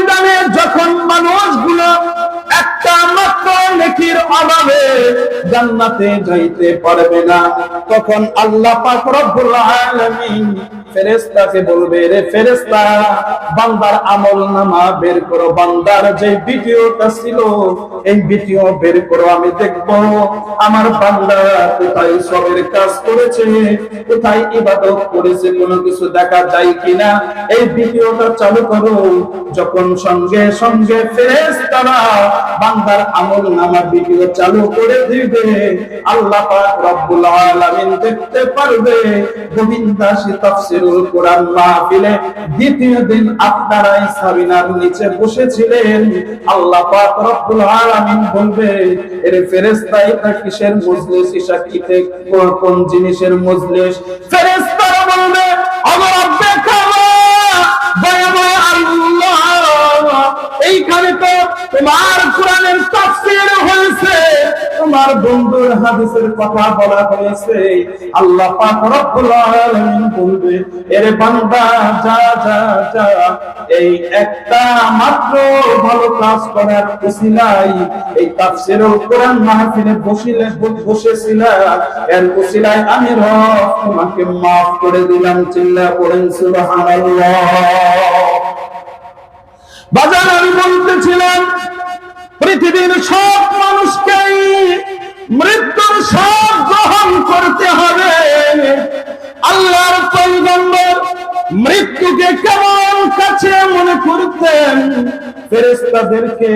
ময়দানে যখন মানুষগুলো একটা মাত্র নেকির অভাবে জান্নাতে যাইতে পারবে না, তখন আল্লাহ পাক রব্বুল আলামিন ফেরেশতাকে বলবে, রে ফেরেশতা, বান্দার আমল নামা বের করো। বান্দার যে ভিডিওটা ছিল, এই ভিডিও বের করো, আমি দেখব। আমার বান্দা কোথায় সবের কাজ করেছে, কোথায় ইবাদত করেছে, কোনো কিছু দেখা যায় কিনা। এই ভিডিওটা চালু করো। যখন সঙ্গে সঙ্গে ফেরেশতারা বান্দার আমল নামা ভিডিও চালু করে দিবে, আল্লাহ পাক রব্বুল আলামিন দেখতে পারবে। গোবিন্দাসী কোরআন মাহফিলে দ্বিতীয় দিন আপনারা সাবিনার নিচে বসেছিলেন। আল্লাহ পাক রব্বুল আলামিন বলবে এর ফেরেশতা এটা কিসের মজলিস? কোন জিনিসের মজলিস? ফেরেশতারা বলবে তোমার কোরআনের তাফসীর হয়েছে, তোমার বন্ধুর হাদিসের কথা বলা হয়েছে। আল্লাহ পাক রব্বুল আলামিন বলবে, এরে বান্দা, যা যা যা, এই একটা মাত্র ভালো কাজ করার উসিলাই এই তাফসীরুল কোরআন মাহফিলে বসিলে, বসেছিলা। এর উসিলায় আমি রব, তোমাকে maaf করে দিলাম, চিল্লা পড়েন, সুবহানাল্লাহ। বাজার আমি বলতেছিলাম পৃথিবীর সব মানুষকেই মৃত্যুর সব গ্রহণ করতে হবে। আল্লাহর পৈগম্বর মৃত্যুকে কেমন কাছে মনে করতেন? ফেরেস্তাদেরকে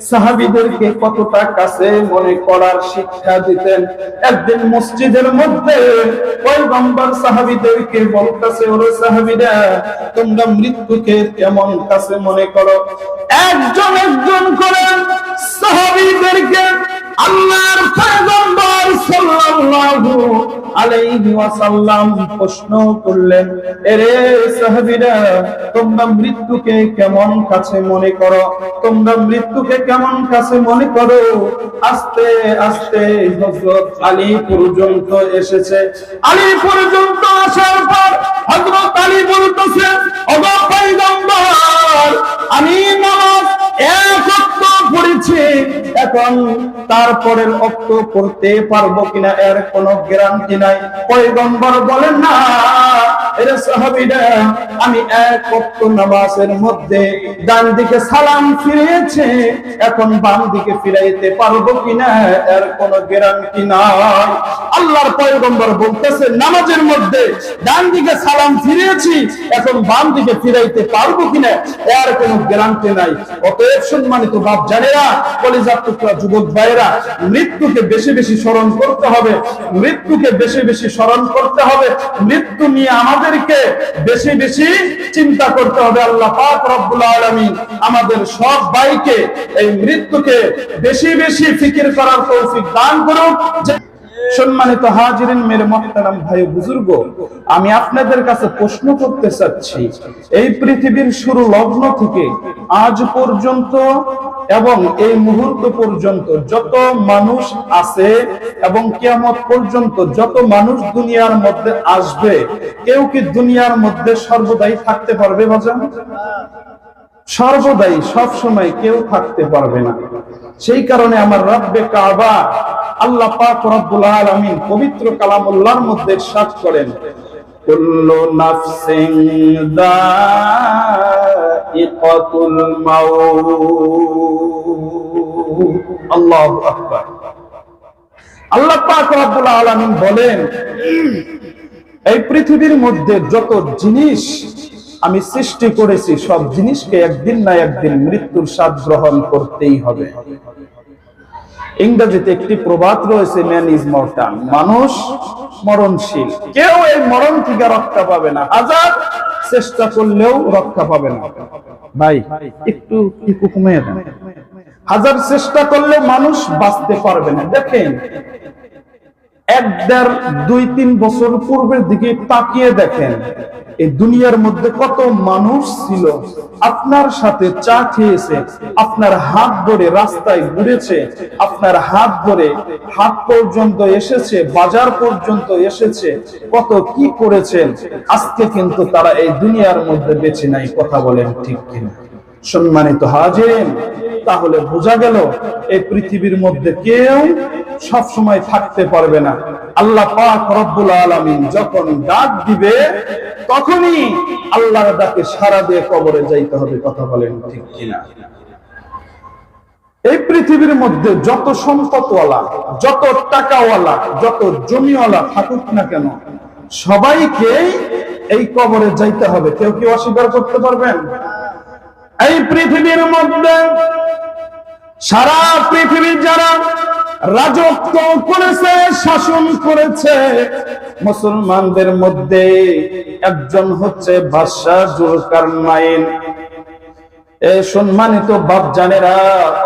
সাহাবিদেরকে কতটা কাছে মনে করার শিক্ষা দিতেন? একদিন মসজিদের মধ্যে পয়গম্বর সাহাবিদেরকে বলতেছে, ওরে সাহাবিরা, তোমরা মৃত্যুকে কেমন কাছে মনে করো? একজন একজন করে সাহাবিদেরকে আল্লাহর পয়গম্বর সাল্লাল্লাহু আলাইহি ওয়াসাল্লাম প্রশ্ন করলেন সাহাবীরা, তোমরা মৃত্যুকে কেমন কাছে মনে করো? তোমরা মৃত্যুকে কেমন কাছে মনে করো? আস্তে আস্তে হযরত আলী পর্যন্ত এসেছে। আলী পর্যন্ত আসার পর হযরত আলী বলতেছে, ওগো পয়গম্বর, আমি নামাজ এক পড়েছি। এখন তারপরের অক্ত পড়তে পারব কিনা এর কোনো গ্যারান্টি নাই। পয়গম্বর বলেন, না আমি এক ওয়াক্ত নামাজের মধ্যে ডান দিকে সালাম ফিরেছে, এখন বাম দিকে ফিরাইতে পারব কিনা এর কোনো গ্যারান্টি নাই। আল্লাহর পয়গম্বর বলতেছে, নামাজের মধ্যে ডান দিকে সালাম ফিরেছি, এখন বাম দিকে ফিরাইতে পারব কিনা এর কোনো গ্যারান্টি নাই। অতএব সম্মানিত বাপ জানেরা কলিজার টুকরা যুবক ভাইয়েরা, মৃত্যুকে বেশি বেশি স্মরণ করতে হবে, মৃত্যুকে বেশি বেশি স্মরণ করতে হবে, মৃত্যু নিয়ে আমাদেরকে বেশি বেশি চিন্তা করতে হবে। আল্লাহ পাক রব্বুল আলামিন আমাদের সব ভাইকে এই মৃত্যুকে বেশি বেশি ফিকির করার তৌফিক দান করুন সম্মানিত হাজিরিন, মেরে মহতারাম ভাই বুজুর্গ, আমি আপনাদের কাছে প্রশ্ন করতে চাচ্ছি, এই পৃথিবীর শুরু লগ্ন থেকে আজ পর্যন্ত এবং এই মুহূর্ত পর্যন্ত যত মানুষ আছে এবং কিয়ামত পর্যন্ত যত মানুষ দুনিয়ার মধ্যে আসবে, কেউ কি দুনিয়ার মধ্যে সর্বদাই থাকতে পারবে বাজান সর্বদাই সব সময় কেউ থাকতে পারবে না। সেই কারণে আমার রব্বে কাবা আল্লাহ পাক রব্বুল আলামিন পবিত্র কালামুল্লাহর মধ্যে করেন, কুল্লু নাফসিন দাইকাতুল মাউত। আল্লাহু আকবার। আল্লাহ পাক রব্বুল আলামিন বলেন, এই পৃথিবীর মধ্যে যত জিনিস আমি সৃষ্টি করেছি, সব জিনিসকে একদিন না একদিন মৃত্যুর স্বাদ গ্রহণ করতেই হবে। ইংরেজিতে একটি প্রবাদ রয়েছে ম্যান ইজ মর্টাল মানুষ মরণশীল। কেউ এই মরণ থেকে রক্ষা পাবে না। হাজার চেষ্টা করলেও রক্ষা পাবে না। ভাই, একটু হাজার চেষ্টা করলে মানুষ বাঁচতে পারবে না। দেখেন এক দেড় দুই তিন বছর পূর্বের দিকে তাকিয়ে দেখেন, এই দুনিয়ার মধ্যে কত মানুষ ছিল। আপনার সাথে চা খেয়েছে, আপনার হাত ধরে রাস্তায় ঘুরেছে, আপনার হাত ধরে হাত পর্যন্ত এসেছে, বাজার পর্যন্ত এসেছে, কত কি করেছেন, আজকে কিন্তু তারা এই দুনিয়ার মধ্যে বেঁচে নাই কথা বলেন ঠিক কিনা। সম্মানিত হাজির তাহলে বোঝা গেল এই পৃথিবীর মধ্যে কেউ সব সময় থাকতে পারবে না। আল্লাহ পাক রব্বুল আলামিন যখন ডাক দিবে, তখনই আল্লাহর ডাকে সারা দিয়ে কবরে যাইতে হবে, কথা বলেন ঠিক কিনা? এই পৃথিবীর মধ্যে যত সম্পদওয়ালা, যত টাকাওয়ালা, যত জমিওয়ালা থাকুক না কেন, সবাইকে এই কবরে যাইতে হবে। কেউ কেউ অস্বীকার করতে পারবেন? এই পৃথিবীর মধ্যে সারা পৃথিবী যারা রাজত্ব করেছে, শাসন করেছে, মুসলমানদের মধ্যে একজন হচ্ছে বাদশাহ জুলকার নাইন। এ সম্মানিত বাপ জানেরা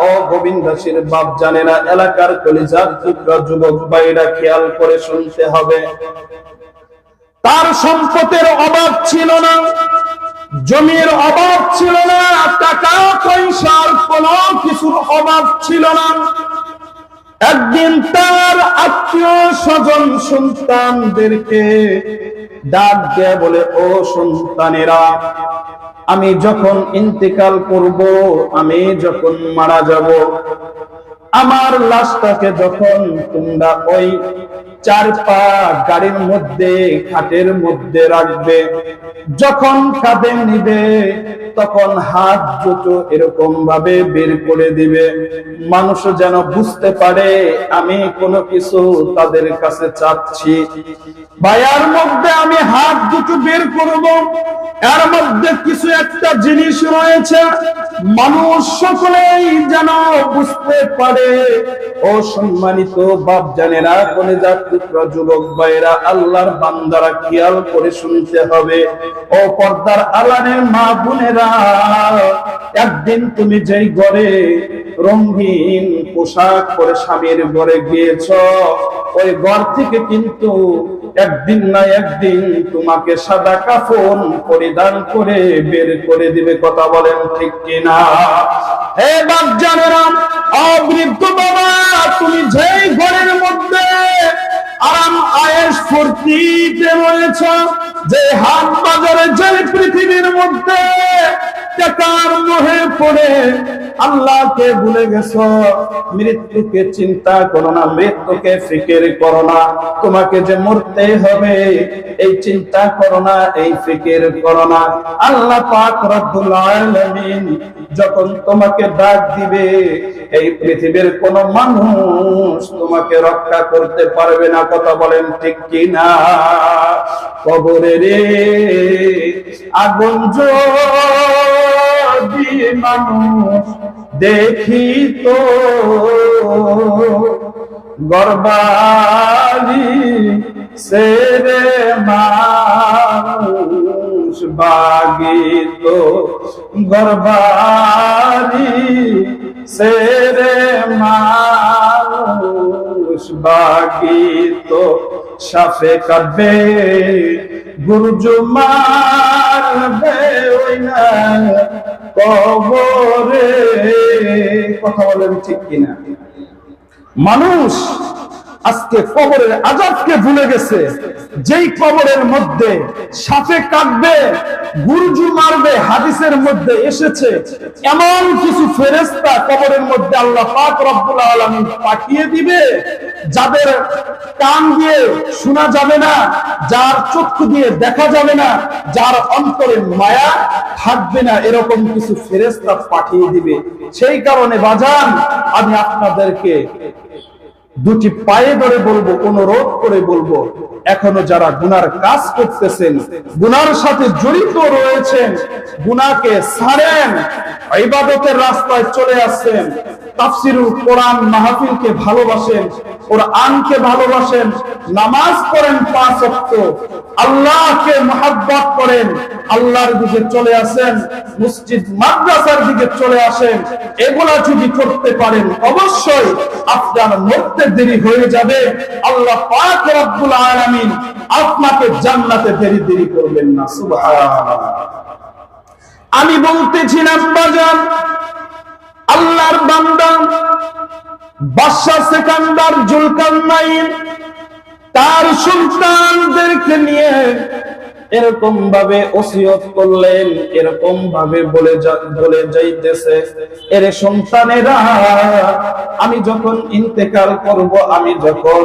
ও গোবিন্দ দাসের বাপ জানেরা এলাকার কলিজার টুকরা যুবক ভাইরা, খেয়াল করে শুনতে হবে। তার সম্পদের অভাব ছিল না। জমির অভাব ছিল না, টাকা পয়সার কোন কিছুর অভাব ছিল না। একদিন তার আত্মীয় স্বজন সন্তানদেরকে ডাক দেয়, বলে, ও সন্তানেরা, আমি যখন ইন্তেকাল করব, আমি যখন মারা যাব, আমার লাশটাকে যখন তোমরা ওই চার পা গাড়ির মধ্যে, খাটের মধ্যে রাখবে। যখন কাঁধে নিবে, তখন হাত দুটো এরকম ভাবে বের করে দিবে। মানুষ যেন বুঝতে পারে, আমি কোনো কিছু তাদের কাছে চাচ্ছি। বায়ার মধ্যে আমি হাত দুটো বের করব। এর মধ্যে কিছু একটা জিনিস রয়েছে। মানুষ সকলেই যেন বুঝতে পারে ও সম্মানিত বাপ জানেরা কোনে টুকরা একদিন তুমি যেই ঘরে রঙিন পোশাক পরে স্বামীর ঘরে গিয়েছ, ওই ঘর থেকে কিন্তু একদিন না একদিন তোমাকে সাদা কাফন পরিধান করে বের করে দিবে। কথা বলেন ঠিক কিনা? হে বাবা, তুমি যেই ফুর্তিতে বলেছ যে হাট বাজারে যে পৃথিবীর মধ্যে মোহে পড়ে আল্লাহকে ভুলে মৃত্যুকে চিন্তা করো না, মৃত্যুকে ফিকির করো না। তোমাকে যে মরতে হবে, এই চিন্তা করো না, এই ফিকির করো না। আল্লাহ পাক যখন তোমাকে ডাক দিবে, এই পৃথিবীর কোন মানুষ তোমাকে রক্ষা করতে পারবে না। কথা বলেন ঠিক কি না কবরে রে, আগুন যদি মানুষ দেখি তো গর্বালি সেরে মানুষ বাগিত গর্বালি সেরে মানুষ বাগিত সাফে কাটবে গুরুজু মারবে ওই না কথা বলেন ঠিক কিনা? মানুষ আজকে কবরের আজাবকে ভুলে গেছে। যেই কবরের মধ্যে সাপে কাটবে গুরুজু মারবে, হাদিসের মধ্যে এসেছে, এমন কিছু ফেরেস্তা কবরের মধ্যে আল্লাহ পাক রব্বুল আলামিন পাঠিয়ে দিবে, যাদের কান দিয়ে শোনা যাবে না, যার চক্ষু দিয়ে দেখা যাবে না, যার অন্তরে মায়া থাকবে না, এরকম কিছু ফেরেস্তা পাঠিয়ে দিবে। সেই কারণে বাজান, আমি আপনাদেরকে দুটি পায়ে ধরে বলব অনুরোধ করে বলব এখনও যারা গুনার কাজ করতেছেন, গুনার সাথে জড়িত রয়েছেন, গুনাকে ছাড়েন ইবাদতের রাস্তায় চলে আসছেন, তাফসিরুল কোরআন মাহফিলকে ভালোবাসেন, কোরআনকে ভালোবাসেন, নামাজ পড়েন পাঁচ ওয়াক্ত, আল্লাহকে মহাব্বত করেন, আল্লাহর দিকে চলে আসেন, মসজিদ, মাদ্রাসার দিকে চলে আসেন, এগুলা যদি করতে পারেন, অবশ্যই আপনার মরতে দেরি হয়ে যাবে। আল্লাহ পাক রব্বুল আলামিন আপনাকে জান্নাতে ফেরি দেরি করবেন না আমি বলতেছিলাম বাজার আল্লাহর বান্দা বাদশাহ সেকান্দার জুলকারনাইন, তার সুলতানদেরকে নিয়ে এরকম ভাবে ওসিয়ত করলেন, এরকম ভাবে বলে বলে যাইতেছে। এর সন্তানেরা, আমি যখন ইন্তেকাল করব, আমি যখন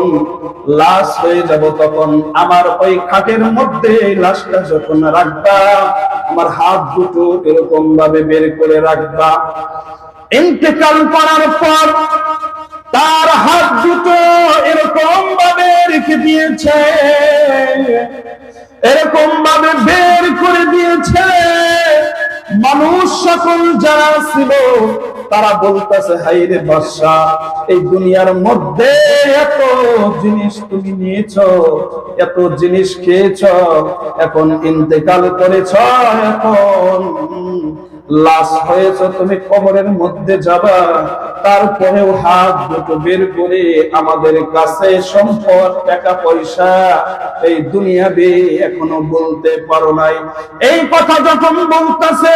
লাশ হয়ে যাব, তখন আমার ওই খাটের মধ্যে লাশটা যখন রাখবা, আমার হাত দুটো এরকম ভাবে বের করে রাখবা। ইন্তেকাল করার পর তার হাত দুটো এরকম ভাবে রেখে দিয়েছে। এরকম ভাবে বের করে দিয়েছে। মানুষ সকল যারা ছিল, তারা বলতেছে হাই রে বাদশা, এই দুনিয়ার মধ্যে এত জিনিস তুমি নিয়েছ, এত জিনিস খেয়েছ, এখন ইন্তেকাল করেছ, এখন লাশ হয়েছ, তুমি কবরের মধ্যে যাবা। তারপরেও হাত দুটো বের করে আমাদের কাছে সম্পদ, টাকা, পয়সা এই দুনিয়াবে এখনও বলতে পারো নাই। এই কথা যখন বলতেছে,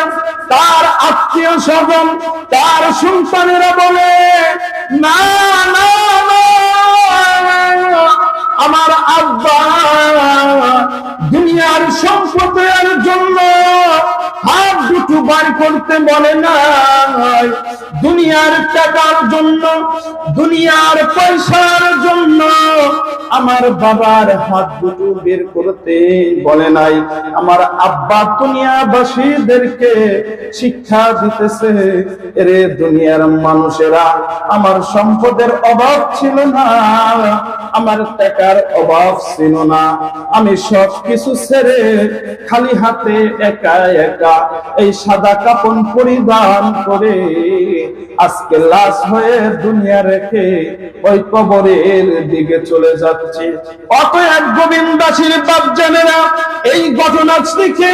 তার আত্মীয় স্বজন তার সন্তানেরা বলে না না, আমার আব্বা, দুনিয়ার সম্পদের জন্য বার করতে বলে নাই। দুনিয়ার টাকার জন্য, দুনিয়ার পয়সার জন্য আমার বাবার হাত দুটো বের করতে বলে নাই। আমার আব্বা দুনিয়াবাসীদেরকে শিক্ষা দিতেছে রে দুনিয়ার মানুষেরা, আমার সম্পদের অভাব ছিল না। আমার টাকার অভাব ছিল না। আমি সব কিছু ছেড়ে খালি হাতে একা একা এই সাদা কাপন পরিধান করে আজকে লাশ হয়ে দুনিয়া রেখে ওই কবরের দিকে চলে যাচ্ছি। অত এক গোবিন্দাসীর বাপ জানেরা, এই ঘটনা থেকে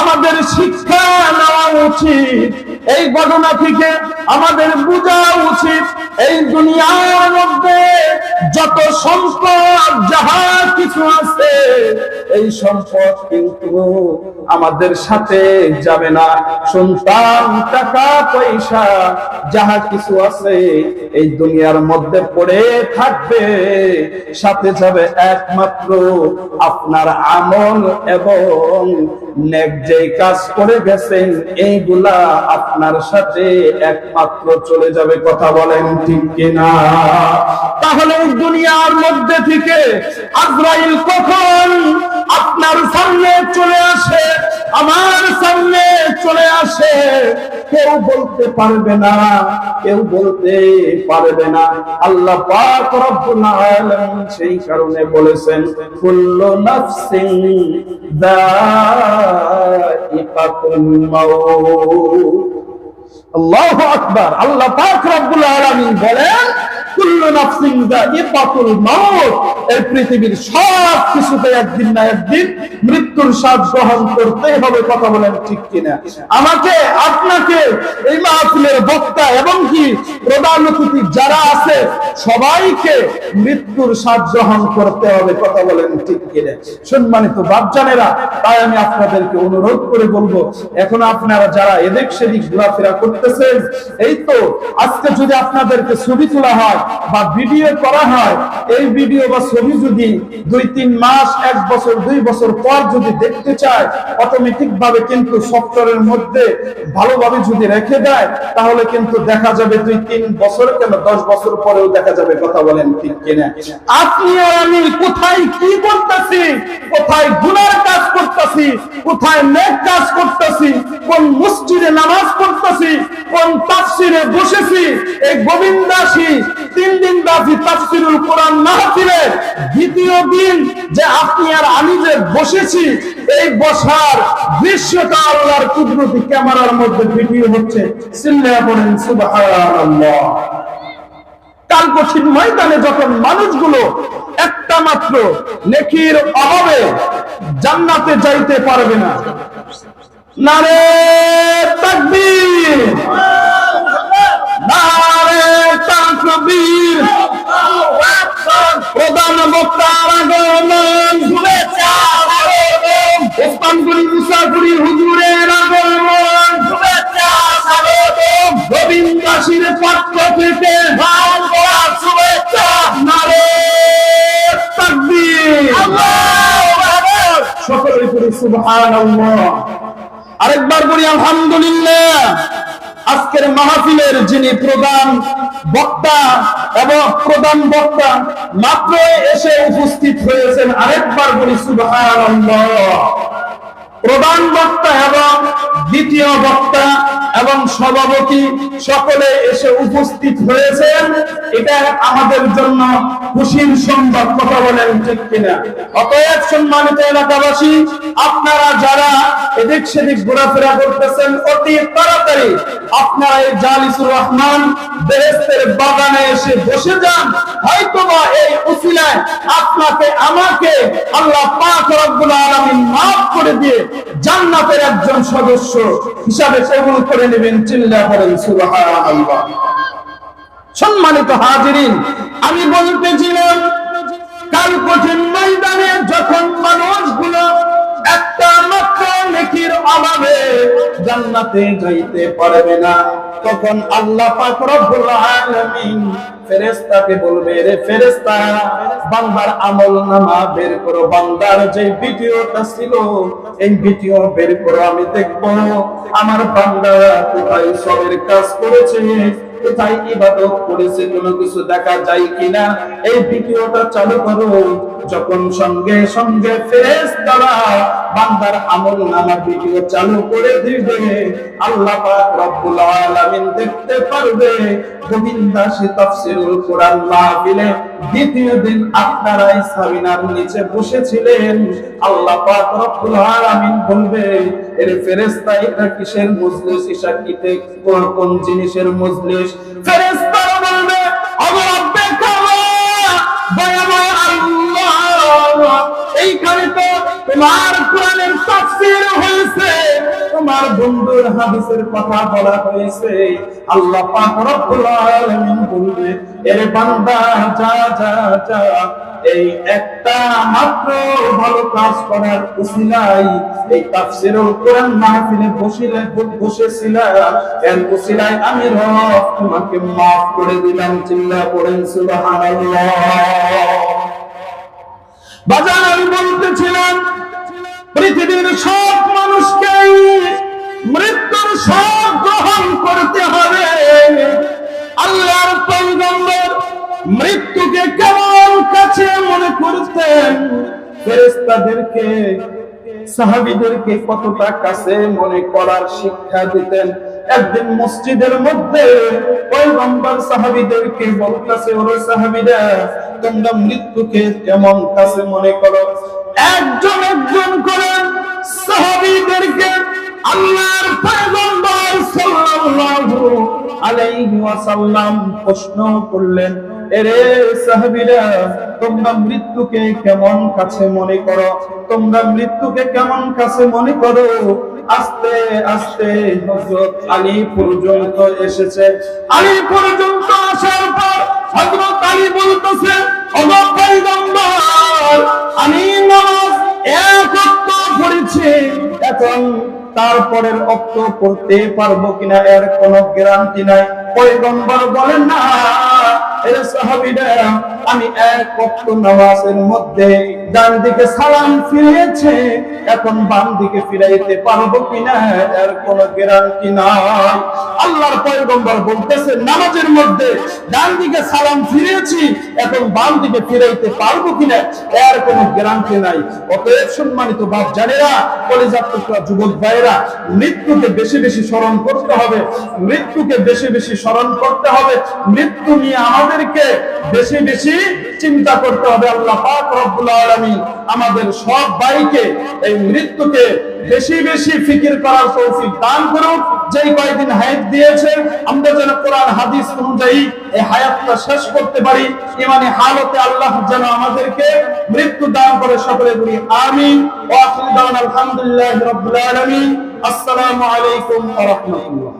আমাদের শিক্ষা নেওয়া উচিত। এই ঘটনা থেকে আমাদের বোঝা উচিত, এই দুনিয়ার মধ্যে যত সম্পদ, যাহা কিছু আছে, এই সম্পদ কিন্তু আমাদের সাথে যাবে না। সন্তান, টাকা, পয়সা, যাহা কিছু আছে, এই দুনিয়ার মধ্যে পড়ে থাকবে। সাথে যাবে একমাত্র আপনার আমল এবং নেক যে কাজ করে গেছেন, এইগুলা আপনার সাথে একমাত্র চলে যাবে, কথা বলেন ঠিক কিনা? তাহলে দুনিয়ার মধ্যে থেকে আজরাইল কখন আপনার সামনে চলে আসে, আমার সামনে চলে আসে? কেউ বলতে পারবে না, কেউ বলতে পারবে না। আল্লাহ পাক রব্বুল আলামিন সেই কারণে বলেছেন, কুল্লু নাফসিন দাইকাতুল মাউত। আল্লাহু আকবার। আল্লাহ পাক রব্বুল আলামিন বলেন, কুল্লু নাফসিন যায়িকাতুল মাউত। এই পৃথিবীর সব কিছুতে একদিন না একদিন মৃত্যুর স্বাদ গ্রহণ হবে কথা বলেন ঠিক আমাকে, আপনাকে এই মাহফিলের বক্তা এবং কি প্রধান যারা আছে, সবাইকে মৃত্যুর স্বাদ গ্রহণ করতে হবে কথা বলেন ঠিক কিনা। সম্মানিত বাপজানেরা, তাই আমি আপনাদেরকে অনুরোধ করে বলব, এখন আপনারা যারা এদিক সেদিক ঘোরাফেরা করতেছেন এই তো আজকে যদি আপনাদেরকে ছবি তোলা হয় বা ভিডিও করা হয়, এই ভিডিও বা ছবি যদি দুই তিন মাস, এক বছর, দুই বছর পর যদি দেখতে চায় অটোমেটিক ভাবে কিন্তু সফটওয়্যারের মধ্যে ভালোভাবে যদি রেখে দেয়, তাহলে কিন্তু দেখা যাবে দুই তিন বছর কেন দশ বছর পরেও দেখা যাবে, কথা বলেন ঠিক কিনা? আপনি আমি কোথায় কি করতেছি? কোথায় গুনার কাজ করতেছি? কোথায় নেক কাজ করতেছি? কোন মসজিদে নামাজ পড়তেছি? কোন তাফসিরে বসেছি? এই তিন দিন ব্যাপী তাফসিরুল কোরআন মাহফিলের দ্বিতীয় দিন যে আপনি আর আমি যে বসেছি, এই বসার দৃশ্যটা আল্লাহর কুদরতি ক্যামেরার মধ্যে ভিডিও হচ্ছে। সিল্লা বলেন, সুবহানাল্লাহ। ময়দানে যখন মানুষগুলো একটা মাত্র নেকির অভাবে জান্নাতে যাইতে পারবে না নারে তাকবীর। নারে তাকবীর। প্রধান বক্তার আগমন শুভেচ্ছা স্বাগতম। ওসমানপুরি মুসাফুরি হুজুরের আগমন শুভেচ্ছা স্বাগতম। গোবিন্দাসীর পক্ষ থেকে ভালো করা শুভেচ্ছা নারে তাকবীর। সকলে বলি সুবহানাল্লাহ। আরেকবার বলি, আলহামদুলিল্লাহ। আজকের মাহফিলের যিনি প্রধান বক্তা এবং প্রধান বক্তা মাত্র এসে উপস্থিত হয়েছেন, আরেকবার বলি, সুবহানাল্লাহ। প্রধান বক্তা এবং দ্বিতীয় বক্তা এবং সভাপতি সকলে এসে উপস্থিত হয়েছেন। এটা আমাদের জন্য খুশির সংবাদ, কথা বলেন ঠিক কিনা? অতএব সম্মানিত এলাকাবাসী, আপনারা যারা এদিক সেদিক ঘোরাফেরা করতেছেন, অতি তাড়াতাড়ি আপনারা এই জালিসুর রহমান বেহেস্তের বাগানে এসে বসে যান। হয়তোবা এই উসিলায় আপনাকে, আমাকে আল্লাহ পাক রব্বুল আলামিন মাফ করে দিয়ে জান্নাতের একজন সদস্য হিসাবে কবুল করে নেবেন, চিল্লা করেন সম্মানিত হাজিরিন, আমি বলতেছিলাম কাল কঠিন ময়দানে যখন মানুষগুলো একটা মাত্র নেকির অভাবে জান্নাতে যাইতে পারবে না, তখন আল্লাহ পাক রব্বুল আলামিন ফেরেশতাকে বলবে, রে ফেরেস্তা বান্দার আমল নামা বের করো। বান্দার যে ভিডিওটা ছিল, এই ভিডিও বের করো, আমি দেখব। আমার বান্দা কোথায় সবের কাজ করেছে? কোথায় ইবাদত করেছে কোনো কিছু দেখা যায় কিনা? এই ভিডিওটা চালু করো যখন সঙ্গে সঙ্গে ফেরেশতারা বান্দার আমল নামা ভিডিও চালু করে দিবে, আল্লাহ পাক রব্বুল আলামিন দেখতে পারবে। গোবিন্দাসী তাফসীরুল কোরআন মাহফিলে দ্বিতীয় দিন আপনারা সাবিনার নিচে বসেছিলেন। আল্লাহ পাক রব্বুল আলামিন বলবে এর ফেরেশতা এটা কিসের মজলিস? ঈশা কিতে কোন কোন জিনিসের মজলিস? ফেরেশতারা বলবে ওগো রব্বে কালা দয়াময় আল্লাহ। এইখানে তো তোমার কোরআনের তাফসীর হয়েছে। তোমার বন্ধুর হাদিসের কথা বলা হয়েছে। আল্লাহ বলবে, এর বান্দা, যা যা যা, এই একটা মাত্র ভালো কাজ করার উসিলাই এই তাফসীরুল কোরআন মাহফিলে বসিলে বসেছিল এর উসিলাই আমি রব তোমাকে maaf করে দিলাম, চিল্লা পড়েন, সুবহানাল্লাহ। বাজার আমি বলতেছিলাম, পৃথিবীর সব মানুষকেই মৃত্যুর সব গ্রহণ করতে হবে। আল্লাহর পয়গম্বর মৃত্যুকে কেমন কাছে মনে করতেন? ফেরেশতাদেরকে, সাহাবীদেরকে কতটা কাছে মনে করার শিক্ষা দিতেন? একদিন মসজিদের মধ্যে পয়গম্বর সাহাবীদেরকে বলতেছে, ওরে সাহাবীরা, তোমরা মৃত্যুকে কেমন কাছে মনে করো? একজন একজন করে সাহাবীদেরকে আল্লাহর পয়গম্বর সাল্লাল্লাহু আলাইহি ওয়াসাল্লাম প্রশ্ন করলেন, এরে সাহাবীরা, তোমরা মৃত্যুকে কেমন কাছে মনে করো? তোমরা মৃত্যুকে কেমন কাছে মনে করো? আস্তে আস্তে হযরত আলী পর্যন্ত এসেছে। আলী পর্যন্ত আসার পর হযরত আলী বলতেছে, ওগো পয়গম্বর, আমি নামাজ এক পড়েছি। এখন তারপরের অক্ত করতে পারব কিনা এর কোন গ্যারান্টি নাই। পয়গম্বর বলেন না। এর সাহাবীরা আমি এক ওয়াক্ত নামাজের মধ্যে ডান দিকে সালাম ফিরিয়েছে, এখন বাম দিকে ফিরাইতে পারব কিনা এর কোনো গ্যারান্টি নাই। আল্লাহর পয়গম্বর বলতেছে, নামাজের মধ্যে ডান দিকে সালাম ফিরিয়েছি, এখন বাম দিকে ফিরাইতে পারব কিনা এর কোনো গ্যারান্টি নাই। অতএব সম্মানিত বাপ জানেরা, কলেজার টুকরা যুবক ভাইরা মৃত্যুকে বেশি বেশি স্মরণ করতে হবে, মৃত্যুকে বেশি বেশি স্মরণ করতে হবে, মৃত্যু নিয়ে আমাদেরকে বেশি বেশি চিন্তা করতে হবে। আল্লাহ পাক রব্বুল আলামিন আমাদের সব ভাইকে এই মৃত্যুকে বেশি বেশি ফিকির করার তৌফিক দান করুন যেই কয়েকদিন হায়াত দিয়েছে, আমরা যেন কোরআন, হাদিস অনুযায়ী এই হায়াতটা শেষ করতে পারি। ইমানি হালতে আল্লাহ যেন আমাদেরকে মৃত্যু দান করে সকলে বলি আমিন। ওয়া আখিরু দাওয়ানা আলহামদুলিল্লাহি রাব্বিল আলামিন। আসসালামু আলাইকুম ওয়া রাহমাতুল্লাহ।